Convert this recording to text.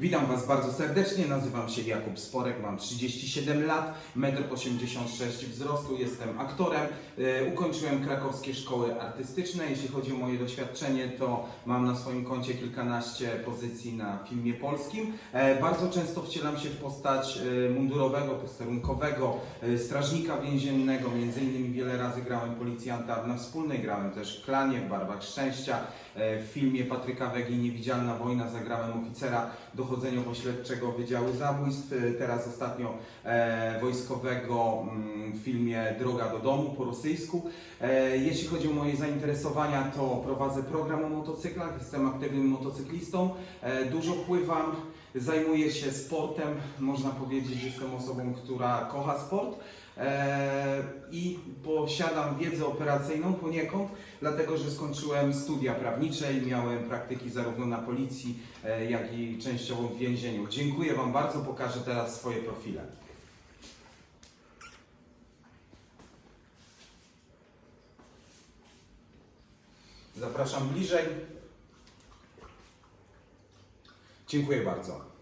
Witam Was bardzo serdecznie, nazywam się Jakub Sporek, mam 37 lat, 1,86 m wzrostu, jestem aktorem. E, Ukończyłem krakowskie szkoły artystyczne. Jeśli chodzi o moje doświadczenie, to mam na swoim koncie kilkanaście pozycji na filmie polskim. E, Bardzo często wcielam się w postać e, mundurowego, posterunkowego, strażnika więziennego. Między innymi wiele razy grałem policjanta na wspólnej, grałem też w klanie, w barwach szczęścia. W filmie Patryka Wegi Niewidzialna Wojna zagrałem oficera dochodzeniowo-śledczego Wydziału Zabójstw. Teraz ostatnio e, wojskowego mm, w filmie Droga do domu po rosyjsku. E, Jeśli chodzi o moje zainteresowania, to prowadzę program o motocyklach, jestem aktywnym motocyklistą, e, dużo pływam, zajmuję się sportem, można powiedzieć, że jestem osobą, która kocha sport. I posiadam wiedzę operacyjną poniekąd, dlatego że skończyłem studia prawnicze i miałem praktyki zarówno na policji, jak i częściowo w więzieniu. Dziękuję Wam bardzo, pokażę teraz swoje profile. Zapraszam bliżej. Dziękuję bardzo.